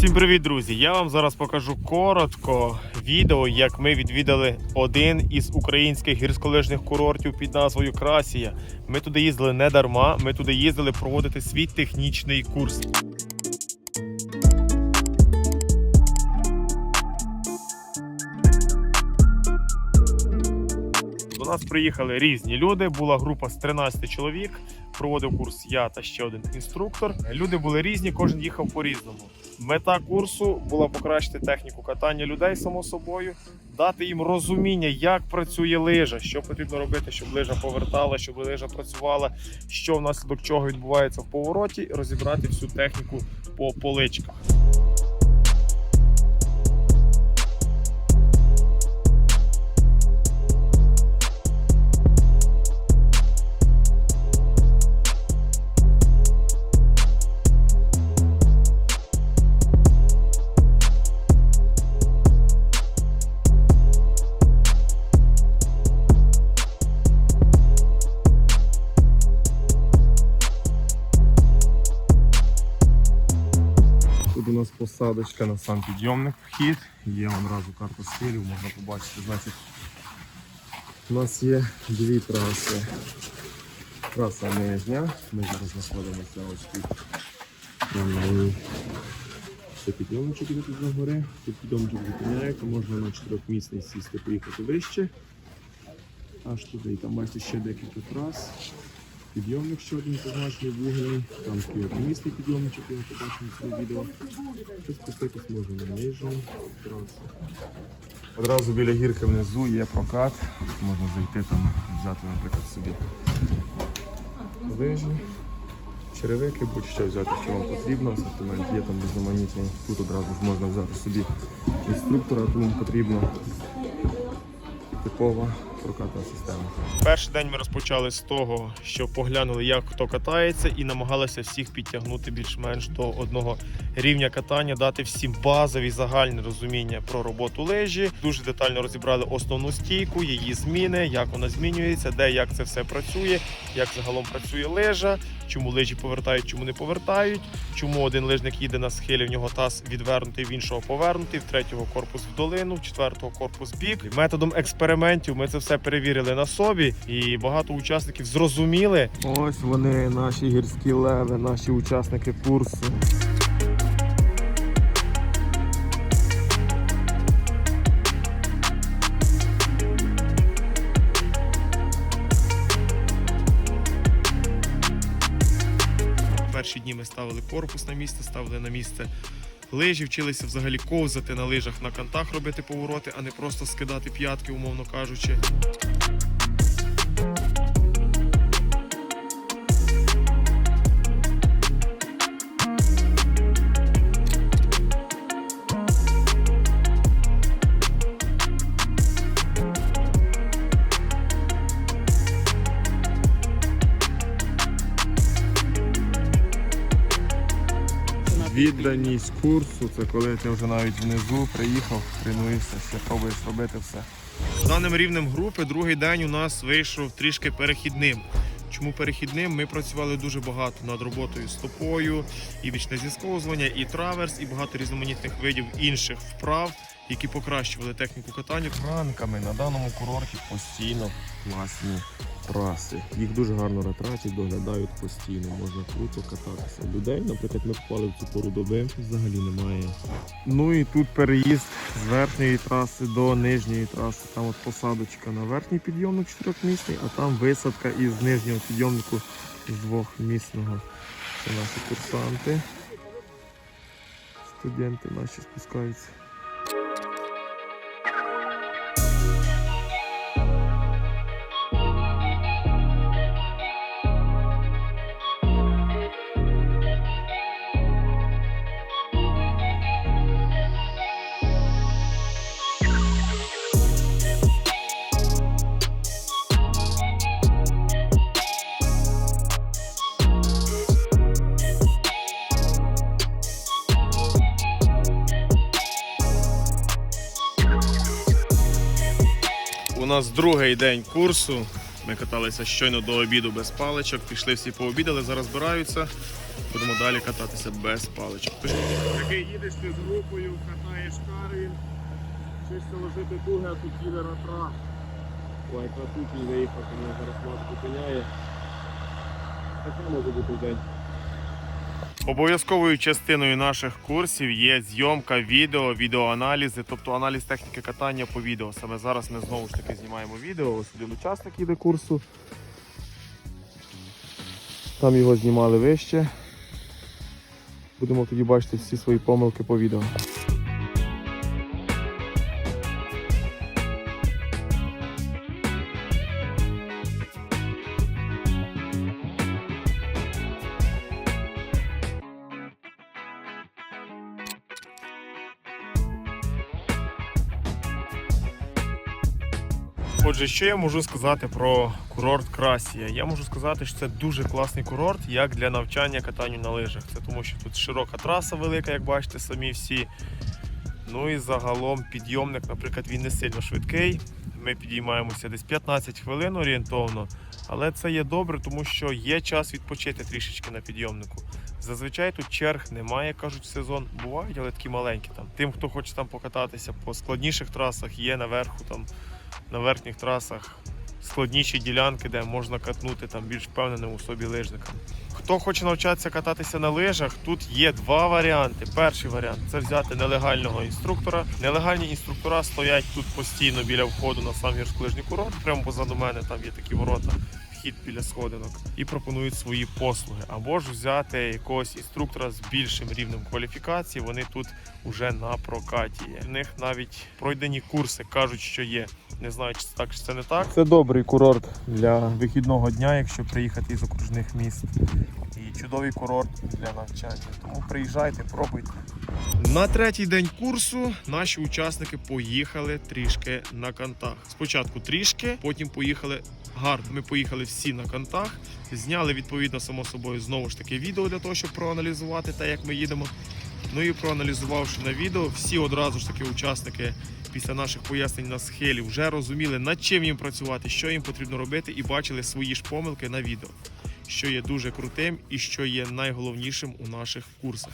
Всім привіт, друзі! Я вам зараз покажу коротко відео, як ми відвідали один із українських гірськолижних курортів під назвою Красія. Ми туди їздили не дарма, ми туди їздили проводити свій технічний курс. До нас приїхали різні люди. Була група з 13 чоловік. Проводив курс я та ще один інструктор. Люди були різні, кожен їхав по-різному. Мета курсу була покращити техніку катання людей, само собою, дати їм розуміння, як працює лижа, що потрібно робити, щоб лижа повертала, щоб лижа працювала, що внаслідок чого відбувається в повороті, розібрати всю техніку по поличках. Посадочка на сам підйомник вхід. Є одразу карта стилів, можна побачити. Значить, у нас є дві траси. Траса нижня. Ми зараз знаходимося ось тут. Ще підйомничок іде тут на гори. Тут підйомничок зупиняється, можна на чотирьохмісний сісти, поїхати вище. Аж туди. І там бачите ще декілька трас. Підйомник ще один позначений вугільний, там такий одномісний підйомничок, я побачив на своє відео. Тут спуститись можна на нижню. Одразу біля гірки внизу є прокат. Можна зайти там, взяти, наприклад, собі лижі, черевики, будь-що взяти, що вам потрібно. Асортимент є там різноманітний. Тут одразу ж можна взяти собі інструктора, тому потрібно типова прокатна система. Перший день ми розпочали з того, що поглянули, як хто катається, і намагалися всіх підтягнути більш-менш до одного рівня катання, дати всім базові загальне розуміння про роботу лежі. Дуже детально розібрали основну стійку, її зміни, як вона змінюється, де як це все працює, як загалом працює лежа, чому лижі повертають, чому не повертають, чому один лижник їде на схилі, в нього таз відвернутий, в іншого повернутий, в третього корпус в долину, в четвертого корпус бік. Методом експериментів ми це все перевірили на собі, і багато учасників зрозуміли. Ось вони, наші гірські леви, наші учасники курсу. Перші дні ми ставили корпус на місце, ставили на місце лижі, вчилися взагалі ковзати на лижах на кантах, робити повороти, а не просто скидати п'ятки, умовно кажучи. Відданість курсу це коли ти вже навіть внизу приїхав, тренуєшся, ще пробуєш робити все. З даним рівнем групи другий день у нас вийшов трішки перехідним. Чому перехідним? Ми працювали дуже багато над роботою стопою, і вічне зісковзування, і траверс, і багато різноманітних видів інших вправ, які покращували техніку катання. Ранками на даному курорті постійно класні траси. Їх дуже гарно ретратять, доглядають постійно, можна круто кататися. Людей, наприклад, ми попали в цю пору доби, взагалі немає. Ну і тут переїзд з верхньої траси до нижньої траси. Там от посадочка на верхній підйомник чотирьохмісний, а там висадка із нижнього підйомнику з двохмісного. Це наші курсанти. Студенти наші спускаються. Нас другий день курсу. Ми каталися щойно до обіду без паличок, пішли всі пообідали, зараз збираються. будемо далі кататися без паличок. Такий їдеш ти з групою, катаєш карвін, вчишся ложити дуги, а тут їде ратра. Ой, красивий виїхав, мене зараз мат зупиняє. Таке може бути день. Обов'язковою частиною наших курсів є зйомка відео, відеоаналізи, тобто аналіз техніки катання по відео. Саме зараз ми знову ж таки знімаємо відео. Ось один учасник іде курсу. Там його знімали вище. Будемо тоді бачити всі свої помилки по відео. Отже, що я можу сказати про курорт Красія? Я можу сказати, що це дуже класний курорт, як для навчання катанню на лижах. Це тому, що тут широка траса велика, як бачите, самі всі. Ну і загалом підйомник, наприклад, він не сильно швидкий. Ми підіймаємося десь 15 хвилин орієнтовно, але це є добре, тому що є час відпочити трішечки на підйомнику. Зазвичай тут черг немає, кажуть, сезон. Бувають, але такі маленькі там. Тим, хто хоче там покататися по складніших трасах, є наверху там на верхніх трасах складніші ділянки, де можна катнути там більш впевненим у собі лижникам. Хто хоче навчатися кататися на лижах, тут є два варіанти. Перший варіант це взяти нелегального інструктора. Нелегальні інструктора стоять тут постійно біля входу на сам гірськолижний курорт. Прямо позаду мене там є такі ворота. Вхід біля сходинок і пропонують свої послуги, або ж взяти якогось інструктора з більшим рівнем кваліфікації. Вони тут уже на прокаті. є. В них навіть пройдені курси кажуть, що є. Не знаю, чи це так, чи це не так. Це добрий курорт для вихідного дня, якщо приїхати із окружних міст. І чудовий курорт для навчання. Тому приїжджайте, пробуйте. На третій день курсу наші учасники поїхали трішки на кантах. Спочатку трішки, потім поїхали гарно. Ми поїхали всі на кантах, зняли відповідно само собою знову ж таки відео для того, щоб проаналізувати те, як ми їдемо. Ну і проаналізувавши на відео, всі одразу ж таки учасники після наших пояснень на схилі вже розуміли, над чим їм працювати, що їм потрібно робити, і бачили свої ж помилки на відео, що є дуже крутим і що є найголовнішим у наших курсах.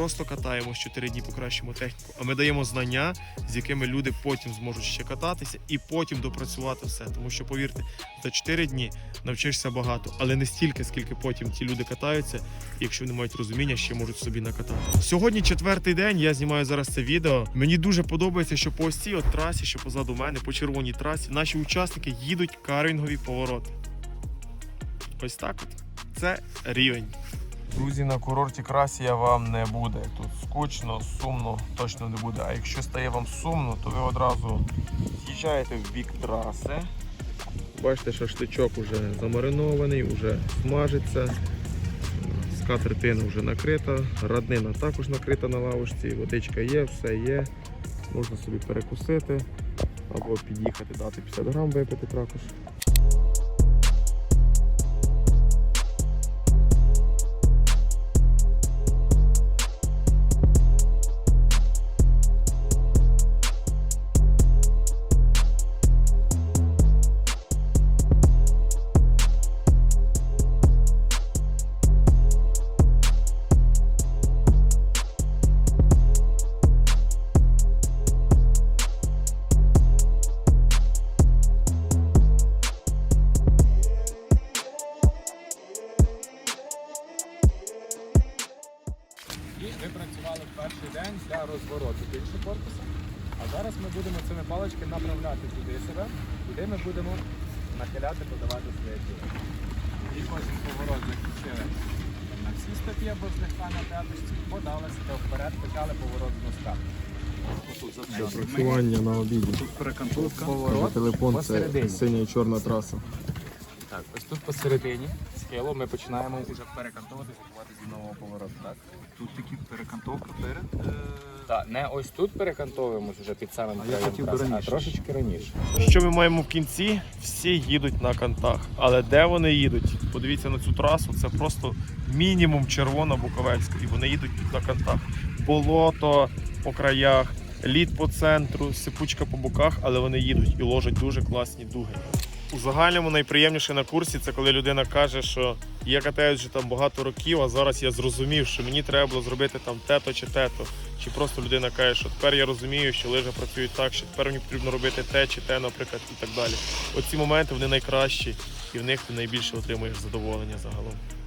Просто катаємо 4 дні, покращимо техніку, а ми даємо знання, з якими люди потім зможуть ще кататися і потім допрацювати все. Тому що, повірте, за 4 дні навчишся багато, але не стільки, скільки потім ті люди катаються, якщо не мають розуміння, ще можуть собі накатати. Сьогодні четвертий день. Я знімаю зараз це відео. Мені дуже подобається, що по ось цій от трасі, що позаду мене, по червоній трасі, наші учасники їдуть карвінгові повороти. Ось так от. Це рівень. Друзі, на курорті Красія вам не буде. Тут скучно, сумно точно не буде. А якщо стає вам сумно, то ви одразу з'їжджаєте в бік траси. Бачите, шашличок вже замаринований, вже смажиться. Скатертина вже накрита, раднина також накрита на лавочці, водичка є, все є. Можна собі перекусити або під'їхати, дати 50 грам випити також. Для розвороту більше корпуса. А зараз ми будемо цими палички направляти туди себе, куди ми будемо нахиляти, подавати своє тіло. І кожен поворот закінчили на всі стопі або злегка на п'яточці, подали себе вперед, почали поворот з носка. Працювання на обіді. Тут поворот Телефон це посередині. синя і чорна траса. Так, ось тут посередині схилу ми починаємо вже перекантовувати, готувати з нового повороту. Так? Тут такі перекантовка перед. е, Так, не ось тут перекантовуємось вже під самим А я краєм хотів би траси, а раніше. трошечки раніше. Що ми маємо в кінці? Всі їдуть на кантах. Але де вони їдуть? Подивіться на цю трасу, це просто мінімум червона Буковельська. І вони їдуть на кантах. Болото по краях, лід по центру, сипучка по боках, але вони їдуть і ложать дуже класні дуги. У загальному найприємніше на курсі це коли людина каже, що я катаюсь вже там багато років, а зараз я зрозумів, що мені треба було зробити там те-то чи те-то. Чи просто людина каже, що тепер я розумію, що лижа працюють так, що тепер мені потрібно робити те чи те, наприклад, і так далі. Оці моменти вони найкращі, і в них ти найбільше отримуєш задоволення загалом.